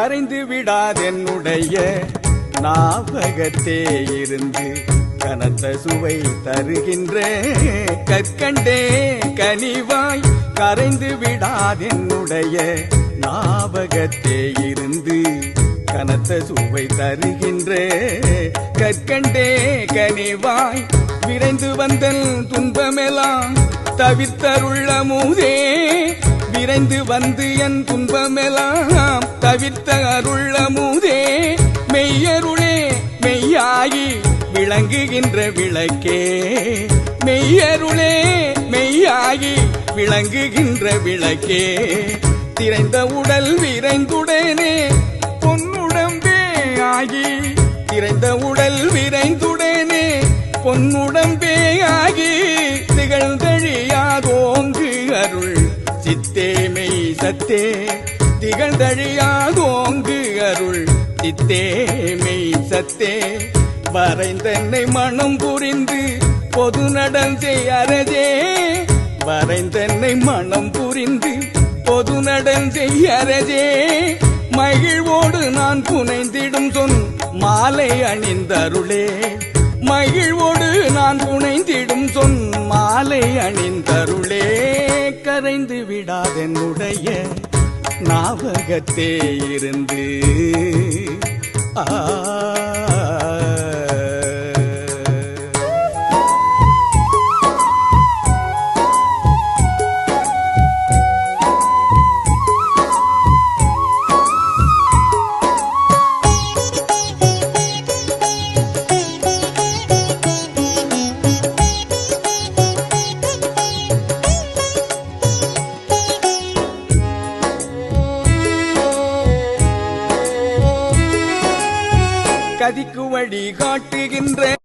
கரைந்து விடாதென்னுடைய நாவகத்தே இருந்து கனத்த சுவை தருகின்ற. கற்கண்டே கனிவாய் கரைந்து விடாதென்னுடைய நாவகத்தே இருந்து கனத்த சுவை தருகின்ற. கற்கண்டே கனிவாய் விரைந்து வந்தல் துன்பமெல்லாம் தவிர்த்தருள்ள மூதே. விரைந்து வந்து என் துன்பமெல்லாம் தவிர்த்த அருள்ள மூதே மெய்யருளே மெய்யாகி விளங்குகின்ற விளக்கே. மெய்யருளே மெய்யாகி விளங்குகின்ற விளக்கே. திரைந்த உடல் விரைந்துடனே பொன்னுடம்பே ஆகி திரைந்த உடல் விரைந்துடனே பொன்னுடம்பே ஆகி திகழ்ந்தழியாதோங்க சித்தேமை சத்தே திகழ்ந்தழியாகோங்கு அருள். சித்தேமை சத்தே வரைந்தன்னை மனம் புரிந்து பொது நடந்தே அரஜே வரைந்தன்னை மனம் புரிந்து பொது நடந்தே அரஜே மகிழ்வோடு நான் புனைந்திடும் சொன் மாலை அணிந்தருளே. மகிழ்வோடு நான் புனைந்திடும் சொன் மாலை அணிந்தருளே. கரைந்து விடாதென்னுடைய ஞாபகத்தே இருந்து. ஆ. கதிக்கு வழி காட்டுகின்ற